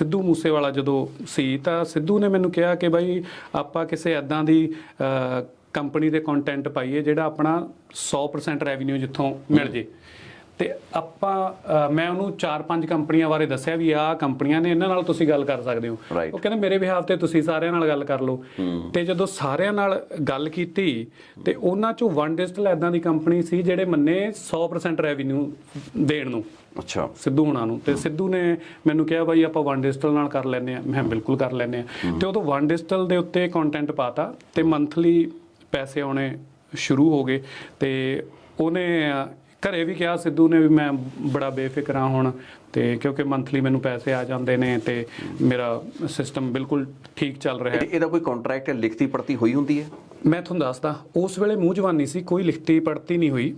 ਸਿੱਧੂ ਮੂਸੇਵਾਲਾ ਜਦੋਂ ਸੀ ਤਾਂ ਸਿੱਧੂ ਨੇ ਮੈਨੂੰ ਕਿਹਾ ਕਿ ਬਾਈ ਆਪਾਂ ਕਿਸੇ ਐਦਾਂ ਦੀ ਕੰਪਨੀ ਦੇ ਕੰਟੈਂਟ ਪਾਈਏ ਜਿਹੜਾ ਆਪਣਾ 100% ਰੈਵਨਿਊ ਜਿੱਥੋਂ ਮਿਲ ਜੇ। ਤੇ ਆਪਾਂ ਅ, ਮੈਂ ਉਹਨੂੰ ਚਾਰ ਪੰਜ ਕੰਪਨੀਆਂ ਬਾਰੇ ਦੱਸਿਆ ਵੀ ਆਹ ਕੰਪਨੀਆਂ ਨੇ ਇਹਨਾਂ ਨਾਲ ਤੁਸੀਂ ਗੱਲ ਕਰ ਸਕਦੇ ਹੋ। Right. ਉਹ ਕਹਿੰਦੇ ਮੇਰੇ ਬਿਹਾਫ ਤੇ ਤੁਸੀਂ ਸਾਰਿਆਂ ਨਾਲ ਗੱਲ ਕਰ ਲਓ। ਤੇ ਜਦੋਂ ਸਾਰਿਆਂ ਨਾਲ ਗੱਲ ਕੀਤੀ ਤੇ ਉਹਨਾਂ ਚੋਂ ਵਨ ਡਿਜੀਟਲ ਐਦਾਂ ਦੀ ਕੰਪਨੀ ਸੀ ਜਿਹੜੇ ਮੰਨੇ 100% ਰੈਵਨਿਊ ਦੇਣ ਨੂੰ। ਅੱਛਾ। ਸਿੱਧੂ ਹੁਣਾਂ ਨੂੰ। ਤੇ ਸਿੱਧੂ ਨੇ ਮੈਨੂੰ ਕਿਹਾ ਬਾਈ ਆਪਾਂ ਵਨ ਡਿਜੀਟਲ ਨਾਲ ਕਰ ਲੈਨੇ ਆ ਮੈਂ ਬਿਲਕੁਲ ਕਰ ਲੈਨੇ ਆ ਤੇ ਉਦੋਂ ਵਨ ਡਿਜੀਟਲ ਦੇ ਉੱਤੇ ਕੰਟੈਂਟ ਪਾਤਾ ਤੇ ਮੰਥਲੀ ਪੈਸੇ ਆਉਣੇ ਸ਼ੁਰੂ ਹੋ ਗਏ ਤੇ ਉਹਨੇ ਅ, ਘਰੇ ਵੀ ਕਿਹਾ ਸਿੱਧੂ ਨੇ ਵੀ ਮੈਂ ਬੜਾ ਬੇਫਿਕਰ ਹਾਂ ਹੁਣ ਤੇ ਕਿਉਂਕਿ ਮੰਥਲੀ ਮੈਨੂੰ ਪੈਸੇ ਆ ਜਾਂਦੇ ਨੇ ਤੇ ਮੇਰਾ ਸਿਸਟਮ ਬਿਲਕੁਲ ਠੀਕ ਚੱਲ ਰਿਹਾ ਹੈ। ਇਹ- ਇਹਦਾ ਕੋਈ ਕੰਟਰੈਕਟ ਲਿਖਤੀ ਪੜਤੀ ਹੋਈ ਹੁੰਦੀ ਹੈ? ਮੈਂ ਤੁਹਾਨੂੰ ਦੱਸਦਾ ਉਸ ਵੇਲੇ ਮੂੰਹ ਜਵਾਨੀ ਸੀ ਕੋਈ ਲਿਖਤੀ ਪੜਤੀ ਨਹੀਂ ਹੋਈ।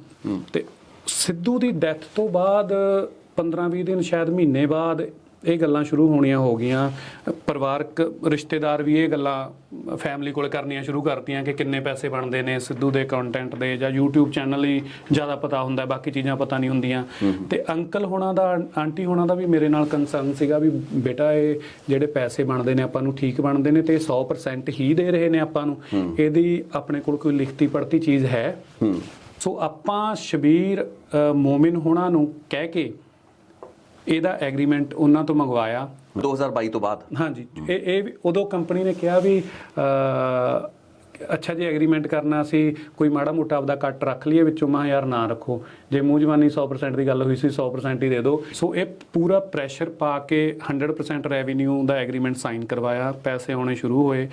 ਤੇ ਸਿੱਧੂ ਦੀ ਡੈਥ ਤੋਂ ਬਾਅਦ 15-20 ਦਿਨ ਸ਼ਾਇਦ ਮਹੀਨੇ ਬਾਅਦ ਇਹ ਗੱਲਾਂ ਸ਼ੁਰੂ ਹੋਣੀਆਂ ਹੋ ਗਈਆਂ। ਪਰਿਵਾਰਕ ਰਿਸ਼ਤੇਦਾਰ ਵੀ ਇਹ ਗੱਲਾਂ ਫੈਮਿਲੀ ਕੋਲ ਕਰਨੀਆਂ ਸ਼ੁਰੂ ਕਰਤੀਆਂ ਕਿ ਕਿੰਨੇ ਪੈਸੇ ਬਣਦੇ ਨੇ ਸਿੱਧੂ ਦੇ ਕੰਟੈਂਟ ਦੇ ਜਾਂ YouTube ਚੈਨਲ ਹੀ ਜ਼ਿਆਦਾ ਪਤਾ ਹੁੰਦਾ ਬਾਕੀ ਚੀਜ਼ਾਂ ਪਤਾ ਨਹੀਂ ਹੁੰਦੀਆਂ। ਤੇ ਅੰਕਲ ਹੋਣਾ ਦਾ ਆਂਟੀ ਹੋਣਾ ਦਾ ਵੀ ਮੇਰੇ ਨਾਲ ਕੰਸਰਨ ਸੀਗਾ ਵੀ ਬੇਟਾ ਇਹ ਜਿਹੜੇ ਪੈਸੇ ਬਣਦੇ ਨੇ ਆਪਾਂ ਨੂੰ ਠੀਕ ਬਣਦੇ ਨੇ ਤੇ ਇਹ 100% ਹੀ ਦੇ ਰਹੇ ਨੇ ਆਪਾਂ ਨੂੰ। ਇਹਦੀ ਆਪਣੇ ਕੋਲ ਕੋਈ ਲਿਖਤੀ ਪੜਤੀ ਚੀਜ਼ ਹੈ। ਸੋ ਆਪਾਂ ਸ਼ਬੀਰ ਮੋਮਿਨ ਹੋਣਾ ਨੂੰ ਕਹਿ ਕੇ ਇਹਦਾ ਐਗਰੀਮੈਂਟ ਉਹਨਾਂ ਤੋਂ ਮੰਗਵਾਇਆ। 2022 ਤੋਂ ਬਾਅਦ। ਹਾਂਜੀ ਇਹ ਇਹ ਵੀ- ਉਦੋਂ ਕੰਪਨੀ ਨੇ ਕਿਹਾ ਵੀ ਅ, ਅੱਛਾ ਜੀ ਐਗਰੀਮੈਂਟ ਕਰਨਾ ਸੀ ਕੋਈ ਮਾੜਾ ਮੋਟਾ ਆਪਦਾ ਕੱਟ ਰੱਖ ਲਈਏ ਵਿੱਚੋਂ। ਮਾ ਯਾਰ ਨਾ ਰੱਖੋ। ਜੇ ਮੂੰਹ ਜ਼ਬਾਨੀ 100% ਦੀ ਗੱਲ ਹੋਈ ਸੀ 100% ਹੀ ਦੇ ਦਿਓ। ਸੋ ਇਹ ਪੂਰਾ ਪ੍ਰੈਸ਼ਰ ਪਾ ਕੇ 100% ਰੈਵਨਿਊ ਦਾ ਐਗਰੀਮੈਂਟ ਸਾਈਨ ਕਰਵਾਇਆ। ਪੈਸੇ ਆਉਣੇ ਸ਼ੁਰੂ ਹੋਏ।